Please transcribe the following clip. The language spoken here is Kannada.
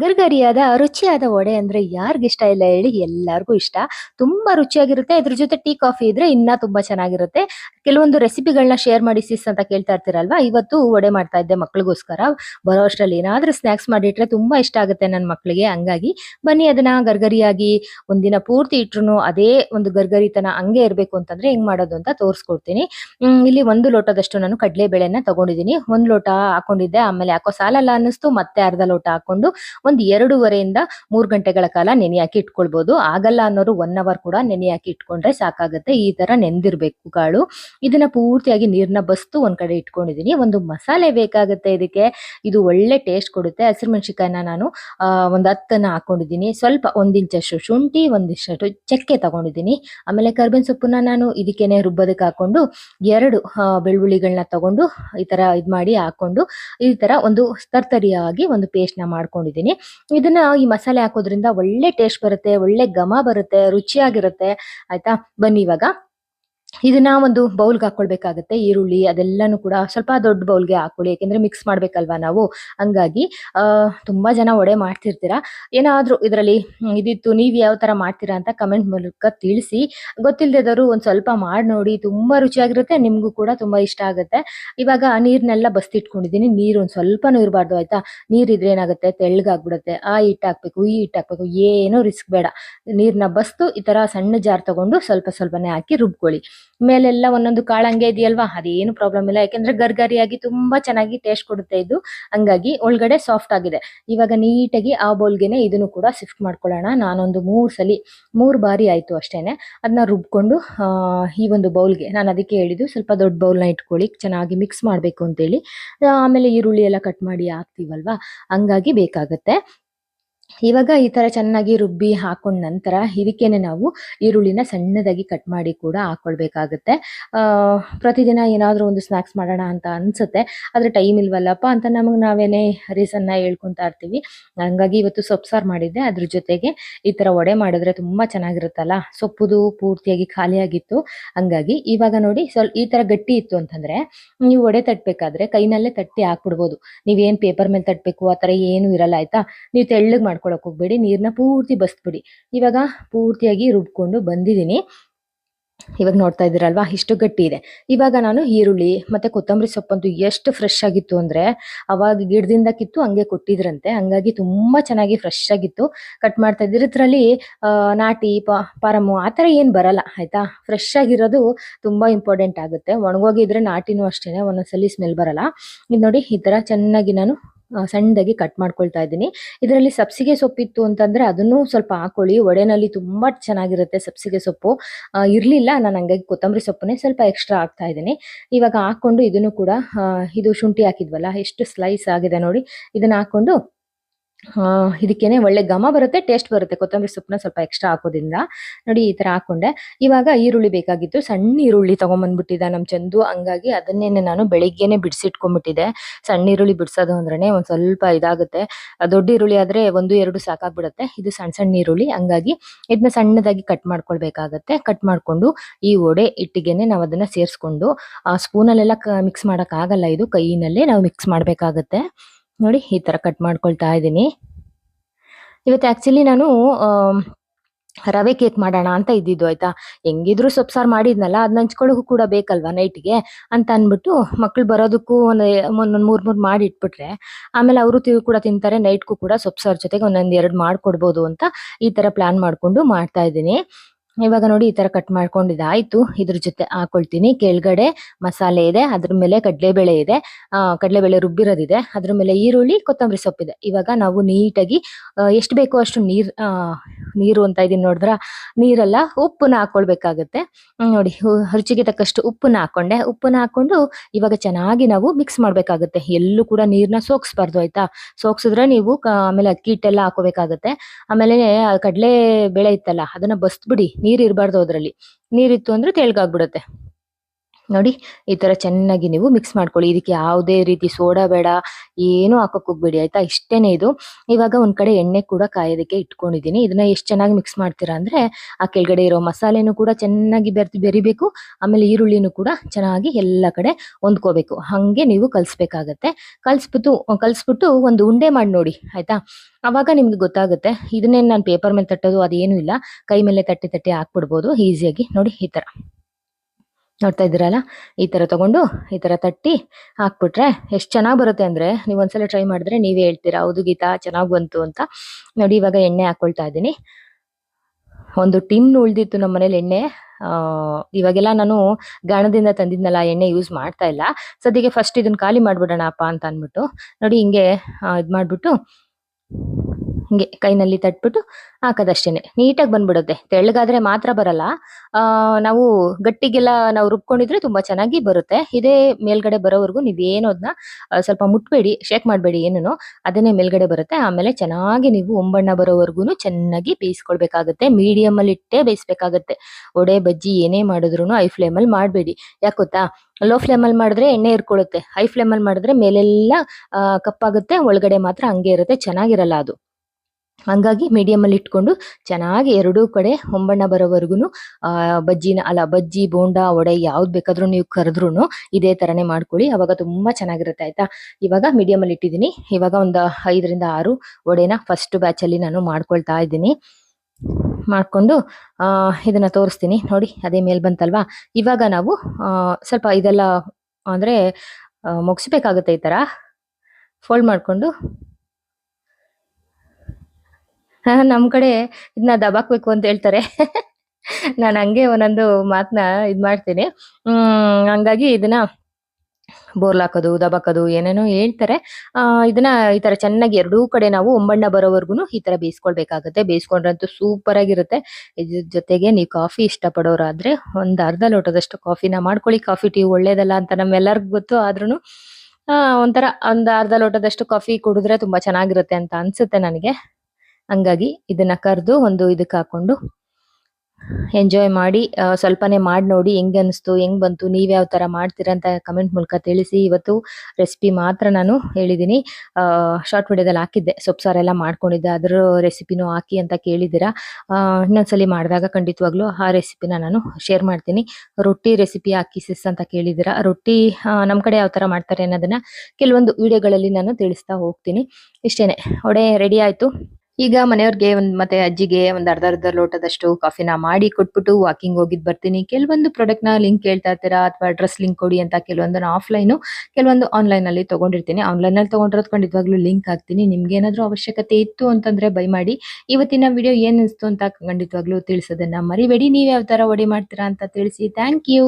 ಗರಿಗರಿಯಾದ, ರುಚಿಯಾದ ವಡೆ ಅಂದ್ರೆ ಇಷ್ಟ ಇಲ್ಲ ಹೇಳಿ ಎಲ್ಲರಿಗೂ ಇಷ್ಟ. ತುಂಬಾ ರುಚಿಯಾಗಿರುತ್ತೆ. ಇದ್ರ ಜೊತೆ ಟೀ, ಕಾಫಿ ಇದ್ರೆ ಇನ್ನ ತುಂಬಾ ಚೆನ್ನಾಗಿರುತ್ತೆ. ಕೆಲವೊಂದು ರೆಸಿಪಿಗಳನ್ನ ಶೇರ್ ಮಾಡಿ ಸಿಸ್ ಅಂತ ಕೇಳ್ತಾ ಇರ್ತೀರಲ್ವಾ? ಇವತ್ತು ವಡೆ ಮಾಡ್ತಾ ಇದ್ದೆ ಮಕ್ಳಿಗೋಸ್ಕರ. ಬರೋ ಅಷ್ಟರಲ್ಲಿ ಏನಾದ್ರೂ ಸ್ನಾಕ್ಸ್ ಮಾಡಿಟ್ರೆ ತುಂಬಾ ಇಷ್ಟ ಆಗುತ್ತೆ ನನ್ನ ಮಕ್ಕಳಿಗೆ ಹಂಗಾಗಿ ಬನ್ನಿ ಅದನ್ನ ಗರ್ಗರಿಯಾಗಿ ಒಂದಿನ ಪೂರ್ತಿ ಇಟ್ರು ಅದೇ ಒಂದು ಗರ್ಗರಿತನ ಹಂಗೆ ಇರಬೇಕು ಅಂತಂದ್ರೆ ಹೆಂಗ್ ಮಾಡೋದು ಅಂತ ತೋರಿಸ್ಕೊಡ್ತೀನಿ. ಇಲ್ಲಿ ಒಂದು ಲೋಟದಷ್ಟು ನಾನು ಕಡಲೆ ಬೇಳೆನ ತಗೊಂಡಿದ್ದೀನಿ. ಒಂದು ಲೋಟ ಹಾಕೊಂಡಿದ್ದೆ. ಆಮೇಲೆ ಹಾಕೋ ಸಾಲಲ್ಲ ಅನ್ನಿಸ್ತು. ಮತ್ತೆ ಅರ್ಧ ಲೋಟ ಹಾಕೊಂಡು ಒಂದು ಎರಡೂವರೆಯಿಂದ ಮೂರು ಗಂಟೆಗಳ ಕಾಲ ನೆನೆ ಹಾಕಿ ಇಟ್ಕೊಳ್ಬಹುದು ಆಗಲ್ಲ ಅನ್ನೋರು ಒನ್ ಅವರ್ ಕೂಡ ನೆನೆ ಹಾಕಿ ಇಟ್ಕೊಂಡ್ರೆ ಸಾಕಾಗುತ್ತೆ. ಈ ತರ ನೆಂದಿರ್ಬೇಕು ಕಾಳು. ಇದನ್ನ ಪೂರ್ತಿಯಾಗಿ ನೀರನ್ನ ಬಸ್ತು ಒಂದ್ ಕಡೆ ಇಟ್ಕೊಂಡಿದೀನಿ. ಒಂದು ಮಸಾಲೆ ಬೇಕಾಗುತ್ತೆ ಇದಕ್ಕೆ. ಇದು ಒಳ್ಳೆ ಟೇಸ್ಟ್ ಕೊಡುತ್ತೆ. ಹಸಿರು ಮೆಣಸಿಕಾಯಿನ ನಾನು ಒಂದು ಹತ್ತನ್ನ ಹಾಕೊಂಡಿದ್ದೀನಿ ಸ್ವಲ್ಪ ಒಂದಿಂಚಷ್ಟು ಶುಂಠಿ ಒಂದಿಷ್ಟು ಚಕ್ಕೆ ತಗೊಂಡಿದ್ದೀನಿ ಆಮೇಲೆ ಕರ್ಬೇವಿನ ಸೊಪ್ಪನ್ನ ನಾನು ಇದಕ್ಕೇನೆ ರುಬ್ಬೋದಕ್ಕೆ ಹಾಕೊಂಡು, ಎರಡು ಬೆಳ್ಳುಳ್ಳಿಗಳನ್ನ ತಗೊಂಡು ಈ ತರ ಇದ್ ಮಾಡಿ ಹಾಕೊಂಡು, ಈ ತರ ಒಂದು ತರ್ತರಿಯಾಗಿ ಒಂದು ಪೇಸ್ಟ್ನ ಮಾಡ್ಕೊಂಡಿದ್ದೀನಿ ಇದನ್ನ ಈ ಮಸಾಲೆ ಹಾಕೋದ್ರಿಂದ ಒಳ್ಳೆ ಟೇಸ್ಟ್ ಬರುತ್ತೆ, ಒಳ್ಳೆ ಘಮ ಬರುತ್ತೆ, ರುಚಿಯಾಗಿರುತ್ತೆ. ಆಯ್ತಾ? ಬನ್ನಿ ಇವಾಗ. ಇದನ್ನ ಒಂದು ಬೌಲ್ಗೆ ಹಾಕೊಳ್ಬೇಕಾಗತ್ತೆ ಈರುಳ್ಳಿ ಅದೆಲ್ಲಾನು ಕೂಡ ಸ್ವಲ್ಪ ದೊಡ್ಡ ಬೌಲ್ಗೆ ಹಾಕೊಳ್ಳಿ ಯಾಕೆಂದ್ರೆ ಮಿಕ್ಸ್ ಮಾಡ್ಬೇಕಲ್ವಾ ನಾವು? ಹಂಗಾಗಿ ತುಂಬಾ ಜನ ಒಡೆ ಮಾಡ್ತಿರ್ತೀರಾ? ಏನಾದ್ರೂ ಇದರಲ್ಲಿ ಇದಿತ್ತು, ನೀವ್ ಯಾವ ತರ ಮಾಡ್ತೀರಾ ಅಂತ ಕಮೆಂಟ್ ಮೂಲಕ ತಿಳಿಸಿ. ಗೊತ್ತಿಲ್ಲದವರು ಒಂದ್ ಸ್ವಲ್ಪ ಮಾಡಿ ನೋಡಿ, ತುಂಬಾ ರುಚಿಯಾಗಿರುತ್ತೆ, ನಿಮ್ಗೂ ಕೂಡ ತುಂಬಾ ಇಷ್ಟ ಆಗುತ್ತೆ. ಇವಾಗ ನೀರ್ನೆಲ್ಲ ಬಸ್ತಿಟ್ಕೊಂಡಿದ್ದೀನಿ. ನೀರು ಒಂದ್ ಸ್ವಲ್ಪನೂ ಇರಬಾರ್ದು, ಆಯ್ತಾ? ನೀರಿದ್ರೆ ಏನಾಗುತ್ತೆ? ತೆಳ್ಳಗಾಗ್ಬಿಡುತ್ತೆ. ಆ ಹಿಟ್ಟು ಹಾಕ್ಬೇಕು, ಈ ಹಿಟ್ಟು ಹಾಕ್ಬೇಕು, ಏನೂ ರಿಸ್ಕ್ ಬೇಡ. ನೀರ್ನ ಬಸ್ತು, ಈ ತರ ಸಣ್ಣ ಜಾರ್ ತಗೊಂಡು ಸ್ವಲ್ಪ ಸ್ವಲ್ಪನೇ ಹಾಕಿ ರುಬ್ಕೊಳ್ಳಿ. ಮೇಲೆಲ್ಲ ಒಂದೊಂದು ಕಾಳು ಹಂಗೆ ಇದೆಯಲ್ವಾ? ಅದೇನು ಪ್ರಾಬ್ಲಮ್ ಇಲ್ಲ. ಯಾಕೆಂದ್ರೆ ಗರ್ಗರಿಯಾಗಿ ತುಂಬಾ ಚೆನ್ನಾಗಿ ಟೇಸ್ಟ್ ಕೊಡುತ್ತೆ ಇದು. ಹಂಗಾಗಿ ಒಳಗಡೆ ಸಾಫ್ಟ್ ಆಗಿದೆ. ಇವಾಗ ನೀಟಾಗಿ ಆ ಬೌಲ್ಗೆನೆ ಇದನ್ನು ಕೂಡ ಶಿಫ್ಟ್ ಮಾಡ್ಕೊಳ್ಳೋಣ. ನಾನೊಂದು ಮೂರು ಸಲಿ, ಮೂರು ಬಾರಿ ಆಯಿತು ಅಷ್ಟೇನೆ. ಅದನ್ನ ರುಬ್ಕೊಂಡು ಈ ಒಂದು ಬೌಲ್ಗೆ ನಾನು ಅದಕ್ಕೆ ಹೇಳಿದ್ದು ಸ್ವಲ್ಪ ದೊಡ್ಡ ಬೌಲ್ನ ಇಟ್ಕೊಳ್ಳಿ, ಚೆನ್ನಾಗಿ ಮಿಕ್ಸ್ ಮಾಡಬೇಕು ಅಂತೇಳಿ. ಆಮೇಲೆ ಈರುಳ್ಳಿ ಎಲ್ಲ ಕಟ್ ಮಾಡಿ ಹಾಕ್ತೀವಲ್ವಾ? ಹಂಗಾಗಿ ಬೇಕಾಗತ್ತೆ. ಇವಾಗ ಈ ತರ ಚೆನ್ನಾಗಿ ರುಬ್ಬಿ ಹಾಕೊಂಡ ನಂತರ ಇದಕ್ಕೇನೆ ನಾವು ಈರುಳ್ಳಿನ ಸಣ್ಣದಾಗಿ ಕಟ್ ಮಾಡಿ ಕೂಡ ಹಾಕೊಳ್ಬೇಕಾಗುತ್ತೆ. ಪ್ರತಿದಿನ ಏನಾದರೂ ಒಂದು ಸ್ನಾಕ್ಸ್ ಮಾಡೋಣ ಅಂತ ಅನ್ಸುತ್ತೆ. ಆದ್ರೆ ಟೈಮ್ ಇಲ್ವಲ್ಲಪ್ಪ ಅಂತ ನಮಗೆ ನಾವೇನೆ ರೀಸನ್ನ ಹೇಳ್ಕೊಂತಾ ಇರ್ತೀವಿ. ಹಂಗಾಗಿ ಇವತ್ತು ಸೊಪ್ಸಾರ್ ಸಾರು ಮಾಡಿದ್ದೆ. ಅದ್ರ ಜೊತೆಗೆ ಈ ತರ ವಡೆ ಮಾಡಿದ್ರೆ ತುಂಬಾ ಚೆನ್ನಾಗಿರುತ್ತಲ್ಲ? ಸೊಪ್ಪುದು ಪೂರ್ತಿಯಾಗಿ ಖಾಲಿಯಾಗಿತ್ತು. ಹಂಗಾಗಿ ಇವಾಗ ನೋಡಿ ಸ್ವಲ್ಪ ಈ ತರ ಗಟ್ಟಿ ಇತ್ತು ಅಂತಂದ್ರೆ ನೀವು ವಡೆ ತಟ್ಟಬೇಕಾದ್ರೆ ಕೈನಲ್ಲೇ ತಟ್ಟಿ ಹಾಕ್ಬಿಡ್ಬೋದು. ನೀವೇನ್ ಪೇಪರ್ ಮೇಲೆ ತಟ್ಬೇಕು, ಆ ತರ ಏನು ಇರಲ್ಲ, ಆಯ್ತಾ? ನೀವು ತೆಳ್ಳಗ್ ಮಾಡ್ಕೊಳಕ್ ಹೋಗ್ಬೇಡಿ, ನೀರ್ನ ಪೂರ್ತಿ ಬಸ್ಬಿಡಿ ಇವಾಗ ಪೂರ್ತಿಯಾಗಿ ರುಬ್ಕೊಂಡು ಬಂದಿದ್ದೀನಿ. ಇವಾಗ ನೋಡ್ತಾ ಇದ್ದೀರಲ್ವಾ, ಇಷ್ಟು ಗಟ್ಟಿ ಇದೆ. ಇವಾಗ ನಾನು ಈರುಳ್ಳಿ ಮತ್ತೆ ಕೊತ್ತಂಬರಿ ಸೊಪ್ಪಂತೂ ಎಷ್ಟು ಫ್ರೆಶ್ ಆಗಿತ್ತು ಅಂದ್ರೆ, ಅವಾಗ ಗಿಡದಿಂದ ಕಿತ್ತು ಹಂಗೆ ಕೊಟ್ಟಿದ್ರಂತೆ. ಹಂಗಾಗಿ ತುಂಬಾ ಚೆನ್ನಾಗಿ ಫ್ರೆಶ್ ಆಗಿತ್ತು. ಕಟ್ ಮಾಡ್ತಾ ಇದ್ದೀರಿ. ಇದ್ರಲ್ಲಿ ನಾಟಿ, ಪ ಆತರ ಆ ಥರ ಏನ್ ಬರಲ್ಲ, ಆಯ್ತಾ? ಫ್ರೆಶ್ ಆಗಿರೋದು ತುಂಬಾ ಇಂಪಾರ್ಟೆಂಟ್ ಆಗುತ್ತೆ. ಒಣಗೋಗಿದ್ರೆ ನಾಟಿನೂ ಅಷ್ಟೇನೆ, ಒಂದೊಂದ್ಸಲಿ ಸ್ಮೆಲ್ ಬರಲ್ಲ. ಇದು ನೋಡಿ, ಈ ತರ ಚೆನ್ನಾಗಿ ನಾನು ಸಣ್ಣದಾಗಿ ಕಟ್ ಮಾಡ್ಕೊಳ್ತಾ ಇದ್ದೀನಿ. ಇದರಲ್ಲಿ ಸಬ್ಸಿಗೆ ಸೊಪ್ಪಿತ್ತು ಅಂತಂದ್ರೆ ಅದನ್ನು ಸ್ವಲ್ಪ ಹಾಕೊಳ್ಳಿ. ಒಡೆನಲ್ಲಿ ತುಂಬಾ ಚೆನ್ನಾಗಿರುತ್ತೆ ಸಬ್ಸಿಗೆ ಸೊಪ್ಪು. ಇರಲಿಲ್ಲ. ನಾನು ಹಂಗಾಗಿ ಕೊತ್ತಂಬರಿ ಸೊಪ್ಪನ್ನೇ ಸ್ವಲ್ಪ ಎಕ್ಸ್ಟ್ರಾ ಹಾಕ್ತಾ ಇದ್ದೀನಿ. ಇವಾಗ ಹಾಕೊಂಡು ಇದನ್ನು ಕೂಡ ಇದು ಶುಂಠಿ ಹಾಕಿದ್ವಲ್ಲ, ಎಷ್ಟು ಸ್ಲೈಸ್ ಆಗಿದೆ ನೋಡಿ. ಇದನ್ನ ಹಾಕೊಂಡು ಇದಕ್ಕೇನೆ ಒಳ್ಳೆ ಘಮ ಬರುತ್ತೆ ಟೇಸ್ಟ್ ಬರುತ್ತೆ. ಕೊತ್ತಂಬರಿ ಸೊಪ್ಪನ್ನ ಸ್ವಲ್ಪ ಎಕ್ಸ್ಟ್ರಾ ಹಾಕೋದ್ರಿಂದ. ನೋಡಿ ಈ ತರ ಹಾಕೊಂಡೆ. ಇವಾಗ ಈರುಳ್ಳಿ ಬೇಕಾಗಿತ್ತು. ಸಣ್ಣ ಈರುಳ್ಳಿ ತಗೊಂಬಂದ್ಬಿಟ್ಟಿದ್ದ ನಮ್ ಚಂದು. ಹಂಗಾಗಿ ಅದನ್ನೇನೆ ನಾನು ಬೆಳಿಗ್ಗೆನೆ ಬಿಡಿಸಿಟ್ಕೊಂಡ್ಬಿಟ್ಟಿದ್ದೆ ಸಣ್ಣ ಈರುಳ್ಳಿ ಬಿಡಿಸೋದು ಅಂದ್ರೆ ಒಂದ್ ಸ್ವಲ್ಪ ಇದಾಗುತ್ತೆ. ದೊಡ್ಡ ಈರುಳ್ಳಿ ಆದ್ರೆ ಒಂದು, ಎರಡು ಸಾಕಾಗ್ಬಿಡುತ್ತೆ. ಇದು ಸಣ್ಣ ಸಣ್ಣ ಈರುಳ್ಳಿ. ಹಂಗಾಗಿ ಇದನ್ನ ಸಣ್ಣದಾಗಿ ಕಟ್ ಮಾಡ್ಕೊಳ್ಬೇಕಾಗತ್ತೆ. ಕಟ್ ಮಾಡ್ಕೊಂಡು ಈ ಒಡೆ ಇಟ್ಟಿಗೆನೆ ನಾವು ಅದನ್ನ ಸೇರಿಸ್ಕೊಂಡು, ಆ ಸ್ಪೂನಲ್ಲೆಲ್ಲ ಮಿಕ್ಸ್ ಮಾಡಕ್ ಆಗಲ್ಲ ಇದು. ಕೈನಲ್ಲೇ ನಾವು ಮಿಕ್ಸ್ ಮಾಡ್ಬೇಕಾಗತ್ತೆ. ನೋಡಿ, ಈ ಥರ ಕಟ್ ಮಾಡ್ಕೊಳ್ತಾ ಇದ್ದೀನಿ. ಇವತ್ತು ಆ್ಯಕ್ಚುಲಿ ನಾನು ರವೆ ಕೇಕ್ ಮಾಡೋಣ ಅಂತ ಇದ್ದಿದ್ದು, ಆಯ್ತಾ? ಹೆಂಗಿದ್ರು ಸೊಪ್ಪು ಸಾರು ಮಾಡಿದ್ನಲ್ಲ ಅದನ್ನ ನಂಚ್ಕೊಳ್ಳೋಕು ಕೂಡ ಬೇಕಲ್ವಾ ನೈಟ್ಗೆ ಅಂತ ಅಂದ್ಬಿಟ್ಟು ಮಕ್ಳು ಬರೋದಕ್ಕೂ ಒಂದು ಒಂದೊಂದು ಮೂರು ಮೂರು ಮಾಡಿ ಇಟ್ಬಿಟ್ರೆ, ಆಮೇಲೆ ಅವರು ಕೂಡ ತಿಂತಾರೆ ನೈಟ್ಗೂ ಕೂಡ ಸೊಪ್ಪು ಸಾರು ಜೊತೆಗೆ ಒಂದೊಂದು ಎರಡು ಮಾಡಿಕೊಡ್ಬೋದು ಅಂತ ಈ ಥರ ಪ್ಲ್ಯಾನ್ ಮಾಡಿಕೊಂಡು ಮಾಡ್ತಾ ಇದ್ದೀನಿ. ಇವಾಗ ನೋಡಿ ಈ ತರ ಕಟ್ ಮಾಡ್ಕೊಂಡಿದ್ದಾಯ್ತು. ಇದ್ರ ಜೊತೆ ಹಾಕೊಳ್ತೀನಿ. ಕೆಳಗಡೆ ಮಸಾಲೆ ಇದೆ, ಅದ್ರ ಮೇಲೆ ಕಡಲೆಬೇಳೆ ಇದೆ. ಕಡಲೆಬೇಳೆ ರುಬ್ಬಿರೋದಿದೆ. ಅದ್ರ ಮೇಲೆ ಈರುಳ್ಳಿ, ಕೊತ್ತಂಬರಿ ಸೊಪ್ಪಿದೆ ಇವಾಗ ನಾವು ನೀಟಾಗಿ ಎಷ್ಟು ಬೇಕೋ ಅಷ್ಟು ನೀರ್ ನೀರು ಅಂತ ಇದೀನಿ ನೋಡಿದ್ರ? ನೀರೆಲ್ಲ ಉಪ್ಪನ್ನ ಹಾಕೊಳ್ಬೇಕಾಗತ್ತೆ. ನೋಡಿ ರುಚಿಗೆ ತಕ್ಕಷ್ಟು ಉಪ್ಪನ್ನ ಹಾಕೊಂಡೆ. ಉಪ್ಪನ್ನ ಹಾಕೊಂಡು ಇವಾಗ ಚೆನ್ನಾಗಿ ನಾವು ಮಿಕ್ಸ್ ಮಾಡ್ಬೇಕಾಗತ್ತೆ. ಎಲ್ಲೂ ಕೂಡ ನೀರ್ನ ಸೋಕ್ಸ್ಬಾರ್ದು, ಆಯ್ತಾ? ಸೋಕ್ಸಿದ್ರೆ ನೀವು ಆಮೇಲೆ ಅಕ್ಕಿ ಹಿಟ್ಟೆಲ್ಲ ಹಾಕೋಬೇಕಾಗತ್ತೆ. ಆಮೇಲೆ ಕಡಲೆ ಬೇಳೆ ಇತ್ತಲ್ಲ, ಅದನ್ನ ಬಸ್ಬಿಡಿ ನೀರ್ ಇರಬಾರ್ದು ಅದ್ರಲ್ಲಿ. ನೀರಿತ್ತು ಅಂದ್ರೆ ತೆಳ್ಗಾಗ್ಬಿಡುತ್ತೆ. ನೋಡಿ, ಈ ತರ ಚೆನ್ನಾಗಿ ನೀವು ಮಿಕ್ಸ್ ಮಾಡ್ಕೊಳ್ಳಿ. ಇದಕ್ಕೆ ಯಾವುದೇ ರೀತಿ ಸೋಡಾ ಬೇಡ, ಏನು ಹಾಕಕ್ ಹೋಗ್ಬೇಡಿ, ಆಯ್ತಾ? ಇಷ್ಟೇನೆ ಇದು. ಇವಾಗ ಒಂದ್ ಕಡೆ ಎಣ್ಣೆ ಕೂಡ ಕಾಯೋದಕ್ಕೆ ಇಟ್ಕೊಂಡಿದೀನಿ ಇದನ್ನ ಎಷ್ಟು ಚೆನ್ನಾಗಿ ಮಿಕ್ಸ್ ಮಾಡ್ತೀರಾ ಅಂದ್ರೆ, ಆ ಕೆಳಗಡೆ ಇರೋ ಮಸಾಲೆನೂ ಕೂಡ ಚೆನ್ನಾಗಿ ಬೆರ್ತಿ ಬೆರಿಬೇಕು. ಆಮೇಲೆ ಈರುಳ್ಳಿನೂ ಕೂಡ ಚೆನ್ನಾಗಿ ಎಲ್ಲ ಕಡೆ ಹೊಂದ್ಕೋಬೇಕು. ಹಂಗೆ ನೀವು ಕಲ್ಸ್ಬೇಕಾಗತ್ತೆ. ಕಲ್ಸ್ಬಿಟ್ಟು ಕಲ್ಸ್ಬಿಟ್ಟು ಒಂದು ಉಂಡೆ ಮಾಡಿ ನೋಡಿ, ಆಯ್ತಾ? ಅವಾಗ ನಿಮ್ಗೆ ಗೊತ್ತಾಗುತ್ತೆ. ಇದನ್ನೇನು ನಾನು ಪೇಪರ್ ಮೇಲೆ ತಟ್ಟೋದು, ಅದೇನು ಇಲ್ಲ. ಕೈ ಮೇಲೆ ತಟ್ಟಿ ತಟ್ಟಿ ಹಾಕ್ಬಿಡ್ಬೋದು. ಈಸಿಯಾಗಿ ನೋಡಿ, ಈ ತರ. ನೋಡ್ತಾ ಇದ್ದೀರಲ್ಲ? ಈ ಥರ ತೊಗೊಂಡು, ಈ ಥರ ತಟ್ಟಿ ಹಾಕ್ಬಿಟ್ರೆ ಎಷ್ಟು ಚೆನ್ನಾಗಿ ಬರುತ್ತೆ ಅಂದ್ರೆ ನೀವು ಒಂದ್ಸಲ ಟ್ರೈ ಮಾಡಿದ್ರೆ ನೀವೇ ಹೇಳ್ತೀರಾ, ಹೌದು ಗೀತಾ, ಚೆನ್ನಾಗಿ ಬಂತು ಅಂತ. ನೋಡಿ, ಇವಾಗ ಎಣ್ಣೆ ಹಾಕೊಳ್ತಾ ಇದ್ದೀನಿ. ಒಂದು ಟಿನ್ ಉಳ್ದಿತ್ತು ನಮ್ಮ ಮನೇಲಿ ಎಣ್ಣೆ. ಇವಾಗೆಲ್ಲ ನಾನು ಗಾಣದಿಂದ ತಂದಿದ್ನಲ್ಲ ಎಣ್ಣೆ ಯೂಸ್ ಮಾಡ್ತಾ ಇಲ್ಲ. ಸದ್ಯಕ್ಕೆ ಫಸ್ಟ್ ಇದನ್ನ ಖಾಲಿ ಮಾಡಿಬಿಡೋಣಪ್ಪ ಅಂತ ಅಂದ್ಬಿಟ್ಟು ನೋಡಿ, ಹಿಂಗೆ ಇದು ಮಾಡ್ಬಿಟ್ಟು ಹಿಂಗೆ ಕೈನಲ್ಲಿ ತಟ್ಬಿಟ್ಟು ಹಾಕೋದಷ್ಟೇನೆ. ನೀಟಾಗಿ ಬಂದ್ಬಿಡುತ್ತೆ. ತೆಳ್ಳಗಾದ್ರೆ ಮಾತ್ರ ಬರಲ್ಲ. ನಾವು ಗಟ್ಟಿಗೆಲ್ಲ ನಾವು ರುಬ್ಕೊಂಡಿದ್ರೆ ತುಂಬಾ ಚೆನ್ನಾಗಿ ಬರುತ್ತೆ. ಇದೇ ಮೇಲ್ಗಡೆ ಬರೋವರೆಗೂ ನೀವೇನು ಅದನ್ನ ಸ್ವಲ್ಪ ಮುಟ್ಬೇಡಿ, ಶೇಕ್ ಮಾಡಬೇಡಿ ಏನೂ ಅದನ್ನೇ ಮೇಲ್ಗಡೆ ಬರುತ್ತೆ. ಆಮೇಲೆ ಚೆನ್ನಾಗಿ ನೀವು ಒಂಬಣ್ಣ ಬರೋವರೆಗೂ ಚೆನ್ನಾಗಿ ಬೇಯಿಸ್ಕೊಳ್ಬೇಕಾಗುತ್ತೆ. ಮೀಡಿಯಂ ಅಲ್ಲಿ ಇಟ್ಟೇ ಬೇಯಿಸ್ಬೇಕಾಗತ್ತೆ. ಒಡೆ ಬಜ್ಜಿ ಏನೇ ಮಾಡಿದ್ರು ಐ ಫ್ಲೇಮಲ್ಲಿ ಮಾಡಬೇಡಿ. ಯಾಕೆ ಗೊತ್ತಾ? ಲೋ ಫ್ಲೇಮಲ್ಲಿ ಮಾಡಿದ್ರೆ ಎಣ್ಣೆ ಇರ್ಕೊಳ್ಳುತ್ತೆ ಹೈ ಫ್ಲೇಮಲ್ಲಿ ಮಾಡಿದ್ರೆ ಮೇಲೆಲ್ಲ ಕಪ್ಪಾಗುತ್ತೆ. ಒಳಗಡೆ ಮಾತ್ರ ಹಂಗೆ ಇರುತ್ತೆ. ಚೆನ್ನಾಗಿರಲ್ಲ ಅದು. ಹಂಗಾಗಿ ಮೀಡಿಯಮಲ್ಲಿ ಇಟ್ಕೊಂಡು ಚೆನ್ನಾಗಿ ಎರಡೂ ಕಡೆ ಹೊಂಬಣ್ಣ ಬರೋವರೆಗೂ ಬಜ್ಜಿನ, ಅಲ್ಲ ಬಜ್ಜಿ, ಬೋಂಡ, ವಡೆ ಯಾವ್ದು ಬೇಕಾದ್ರೂ ನೀವು ಕರೆದ್ರೂ ಇದೇ ತರನೇ ಮಾಡ್ಕೊಳ್ಳಿ. ಅವಾಗ ತುಂಬಾ ಚೆನ್ನಾಗಿರುತ್ತೆ, ಆಯ್ತಾ? ಇವಾಗ ಮೀಡಿಯಮಲ್ಲಿ ಇಟ್ಟಿದ್ದೀನಿ. ಇವಾಗ ಒಂದು ಐದರಿಂದ ಆರು ವಡೆನ ಫಸ್ಟ್ ಬ್ಯಾಚ್ ಅಲ್ಲಿ ನಾನು ಮಾಡ್ಕೊಳ್ತಾ ಇದ್ದೀನಿ. ಮಾಡ್ಕೊಂಡು ಇದನ್ನು ತೋರಿಸ್ತೀನಿ. ನೋಡಿ, ಅದೇ ಮೇಲ್ ಬಂತಲ್ವಾ? ಇವಾಗ ನಾವು ಸ್ವಲ್ಪ ಇದೆಲ್ಲ ಅಂದ್ರೆ ಮುಗಿಸ್ಬೇಕಾಗುತ್ತೆ ಈ ತರ. ಫೋಲ್ಡ್ ಮಾಡ್ಕೊಂಡು ನಮ್ ಕಡೆ ಇದನ್ನ ದಬಾಕ್ಬೇಕು ಅಂತ ಹೇಳ್ತಾರೆ. ನಾನು ಹಂಗೆ ಒಂದೊಂದು ಮಾತನ್ನ ಇದ್ ಮಾಡ್ತೀನಿ. ಹ್ಮ್, ಹಂಗಾಗಿ ಇದನ್ನ ಬೋರ್ಲಾಕೋದು ದಬಾಕೋದು, ಏನೇನೋ ಹೇಳ್ತಾರೆ. ಇದನ್ನ ಈ ತರ ಚೆನ್ನಾಗಿ ಎರಡೂ ಕಡೆ ನಾವು ಒಂಬಣ್ಣ ಬರೋವರೆಗೂ ಈ ತರ ಬೇಯಿಸ್ಕೊಳ್ಬೇಕಾಗತ್ತೆ. ಬೇಯಿಸ್ಕೊಂಡ್ರಂತೂ ಸೂಪರ್ ಆಗಿರುತ್ತೆ. ಇದ್ರ ಜೊತೆಗೆ ನೀವು ಕಾಫಿ ಇಷ್ಟಪಡೋರಾದ್ರೆ ಒಂದ್ ಅರ್ಧ ಲೋಟದಷ್ಟು ಕಾಫಿನ ಮಾಡ್ಕೊಳ್ಳಿ. ಕಾಫಿ ಟೀ ಒಳ್ಳೇದಲ್ಲ ಅಂತ ನಮ್ಮೆಲ್ಲರಿಗೂ ಗೊತ್ತು. ಆದ್ರೂ ಆ, ಒಂಥರ ಒಂದ್ ಅರ್ಧ ಲೋಟದಷ್ಟು ಕಾಫಿ ಕುಡಿದ್ರೆ ತುಂಬಾ ಚೆನ್ನಾಗಿರುತ್ತೆ ಅಂತ ಅನ್ಸುತ್ತೆ ನನಗೆ. ಹಂಗಾಗಿ ಇದನ್ನ ಕರೆದು ಒಂದು ಇದಕ್ಕೆ ಹಾಕೊಂಡು ಎಂಜಾಯ್ ಮಾಡಿ ಸ್ವಲ್ಪನೇ ಮಾಡಿ ನೋಡಿ ಹೆಂಗ್ ಅನಿಸ್ತು, ಹೆಂಗ್ ಬಂತು, ನೀವ್ ಯಾವ ತರ ಮಾಡ್ತೀರಾ ಅಂತ ಕಮೆಂಟ್ ಮೂಲಕ ತಿಳಿಸಿ. ಇವತ್ತು ರೆಸಿಪಿ ಮಾತ್ರ ನಾನು ಹೇಳಿದ್ದೀನಿ ಶಾರ್ಟ್ ವಿಡಿಯೋದಲ್ಲಿ ಹಾಕಿದ್ದೆ. ಸೊಪ್ಪು ಸಾರೆಲ್ಲ ಮಾಡ್ಕೊಂಡಿದ್ದೆ. ಅದ್ರ ರೆಸಿಪಿನೂ ಹಾಕಿ ಅಂತ ಕೇಳಿದ್ದೀರಾ. ಇನ್ನೊಂದ್ಸಲಿ ಮಾಡಿದಾಗ ಖಂಡಿತವಾಗ್ಲೂ ಆ ರೆಸಿಪಿನ ನಾನು ಶೇರ್ ಮಾಡ್ತೀನಿ. ರೊಟ್ಟಿ ರೆಸಿಪಿ ಹಾಕಿ ಸಿಸ್ ಅಂತ ಕೇಳಿದ್ದೀರಾ. ರೊಟ್ಟಿ ನಮ್ಮ ನಮ್ ಕಡೆ ಯಾವ ತರ ಮಾಡ್ತಾರೆ ಅನ್ನೋದನ್ನ ಕೆಲವೊಂದು ವಿಡಿಯೋಗಳಲ್ಲಿ ನಾನು ತಿಳಿಸ್ತಾ ಹೋಗ್ತೀನಿ. ಇಷ್ಟೇನೆ. ಒಡೆ ರೆಡಿ ಆಯ್ತು. ಈಗ ಮನೆಯವ್ರಿಗೆ ಒಂದ್ ಮತ್ತೆ ಅಜ್ಜಿಗೆ ಒಂದ್ ಅರ್ಧ ಅರ್ಧ ಲೋಟದಷ್ಟು ಕಾಫಿನ ಮಾಡಿ ಕೊಟ್ಬಿಟ್ಟು ವಾಕಿಂಗ್ ಹೋಗಿದ್ ಬರ್ತೀನಿ. ಕೆಲವೊಂದು ಪ್ರಾಡಕ್ಟ್ನ ಲಿಂಕ್ ಹೇಳ್ತಾ ಇರ್ತೀರಾ ಅಥವಾ ಡ್ರೆಸ್ ಲಿಂಕ್ ಕೊಡಿ ಅಂತ ಕೆಲವೊಂದು ಆಫ್ಲೈನ್ ಕೆಲವೊಂದು ಆನ್ಲೈನ್ ಅಲ್ಲಿ ತಗೊಂಡಿರ್ತೀನಿ. ಆನ್ಲೈನ್ ಅಲ್ಲಿ ತಗೊಂಡಿರೋದು ಖಂಡಿತವಾಗ್ಲೂ ಲಿಂಕ್ ಹಾಕ್ತೀನಿ. ನಿಮ್ಗೆ ಏನಾದ್ರೂ ಅವಶ್ಯಕತೆ ಇತ್ತು ಅಂತಂದ್ರೆ ಬೈ ಮಾಡಿ. ಇವತ್ತಿನ ವಿಡಿಯೋ ಏನ್ ಅನಿಸ್ತು ಅಂತ ಖಂಡಿತವಾಗ್ಲೂ ತಿಳಿಸೋದನ್ನ ಮರಿಬೇಡಿ. ನೀವ್ ಯಾವ ತರ ಒಡಿ ಮಾಡ್ತೀರಾ ಅಂತ ತಿಳಿಸಿ. Thank you